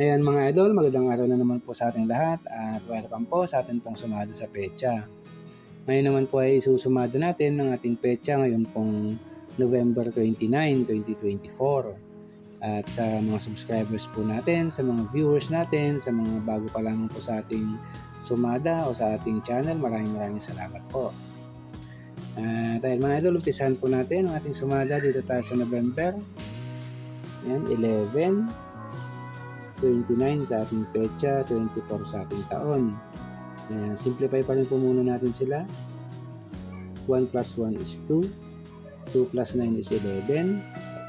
Ayan mga idol, magandang araw na naman po sa ating lahat at welcome po sa ating pong sumado sa pecha. Ngayon naman po ay isusumado natin ng ating pecha ngayon pong November 29, 2024. At sa mga subscribers po natin, sa mga viewers natin, sa mga bago pa lamang po sa ating sumada o sa ating channel, maraming maraming salamat po. At dahil mga idol, umpisahan po natin ang ating sumada dito tayo sa November. Ayan, 11, 29 sa ating pecha, 24 sa ating taon. Ayan, simplify pa rin po muna natin sila. 1 plus 1 is 2, 2 plus 9 is 11,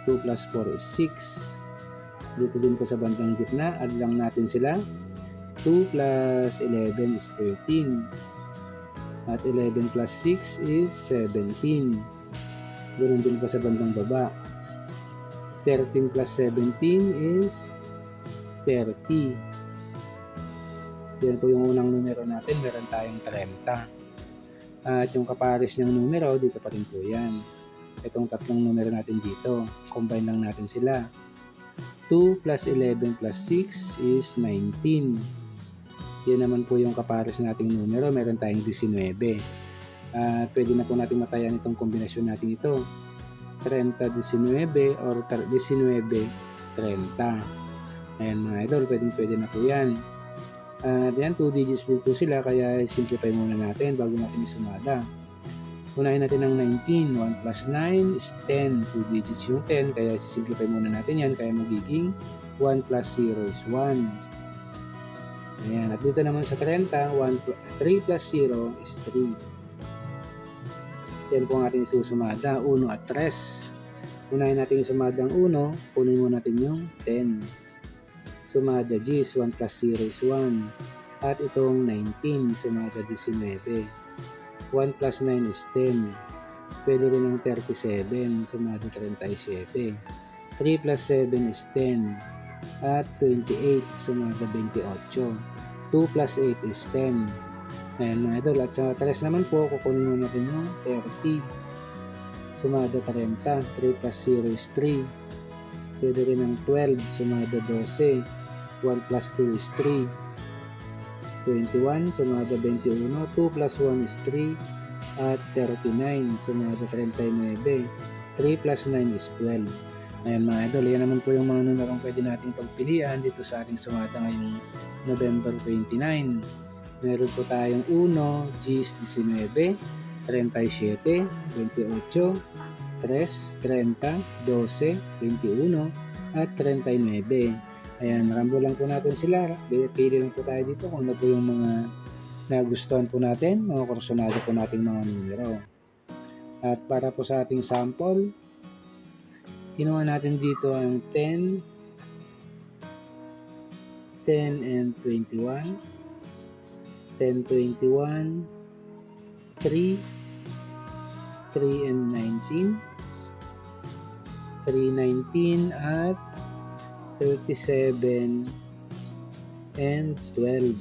2 plus 4 is 6. Dito din po sa bandang gitna, add lang natin sila. 2 plus 11 is 13. At 11 plus 6 is 17. Ganoon din po sa bandang baba. 13 plus 17 is 30. Yan po yung unang numero natin. Meron tayong 30. At yung kapares ng numero, dito pa rin po yan. Itong tatlong numero natin dito. Combine lang natin sila. 2 plus 11 plus 6 is 19. Yan naman po yung kapares nating numero. Meron tayong 19. At pwede na po natin matayan itong kombinasyon natin ito. 30-19 or 19-30. Ayan mga idol, pwede, pwede na po yan. At yan, 2 digits din po sila, kaya simplify muna natin bago natin isumada. Unahin natin ang 19, 1 plus 9 is 10, 2 digits yung 10, kaya simplify muna natin yan, kaya magiging 1 plus 0 is 1. Ayan, at dito naman sa 30, 1 pl- 3 plus 0 is 3. Yan po ang ating isusumada, 1 at 3. Unahin natin yung sumadang 1, kunin mo natin yung 10 sumada G is 1 plus 0 is 1. At itong 19, sumada 19. 1 plus 9 is 10. Pwede rin ang 37, sumada 37. 3 plus 7 is 10. At 28, sumada 28. 2 plus 8 is 10. Ayan mga idol. At sa 3 naman po, kukunin mo natin yung 30. Sumada 30. 3 plus 0 is 3. Pwede rin ang 12, sumada 12. 1 plus 2 is 3. 21, sumada 21. 2 plus 1 is 3. At 39, sumada 39. 3 plus 9 is 12. Ayan mga idol, yan naman po yung mga numerong pwede nating pagpilian dito sa ating sumada ngayong November 29. Meron po tayong 1, G is 19, 37, 28, 3, 30, 12, 21, at 39. Ayan, marambo lang po natin sila. Pili lang po tayo dito kung ano po yung mga nagustuhan po natin, mga kursunado po nating mga numero. At para po sa ating sample, kinuha natin dito ang 10, 10 and 21, 10, 21, 3, 3 and 19, 3, 19 at 37 and 12.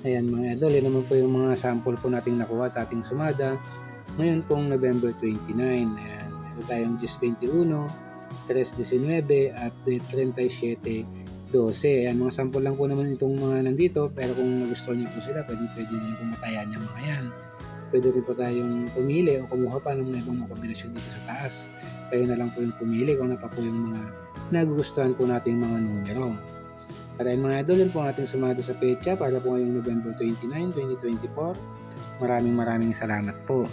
Ayan mga idol, yan naman po yung mga sample po nating nakuha sa ating sumada. Ngayon pong November 29. Ayan, meron tayong 10-21, 3-19 at 37 12. Ayan, mga sample lang po naman itong mga nandito. Pero kung nagustuhan niyo po sila, pwede, pwede niyo po matayan yung mga yan. Pwede rin po tayong pumili o kumuha pa ng mga ibang mga kombinasyon dito sa taas. Kayo na lang po yung pumili kung ano pa po yung mga nagugustuhan po nating mga numero. Para yung mga idol, yun po ang ating sumado sa pecha para po ngayong November 29, 2024. Maraming maraming salamat po.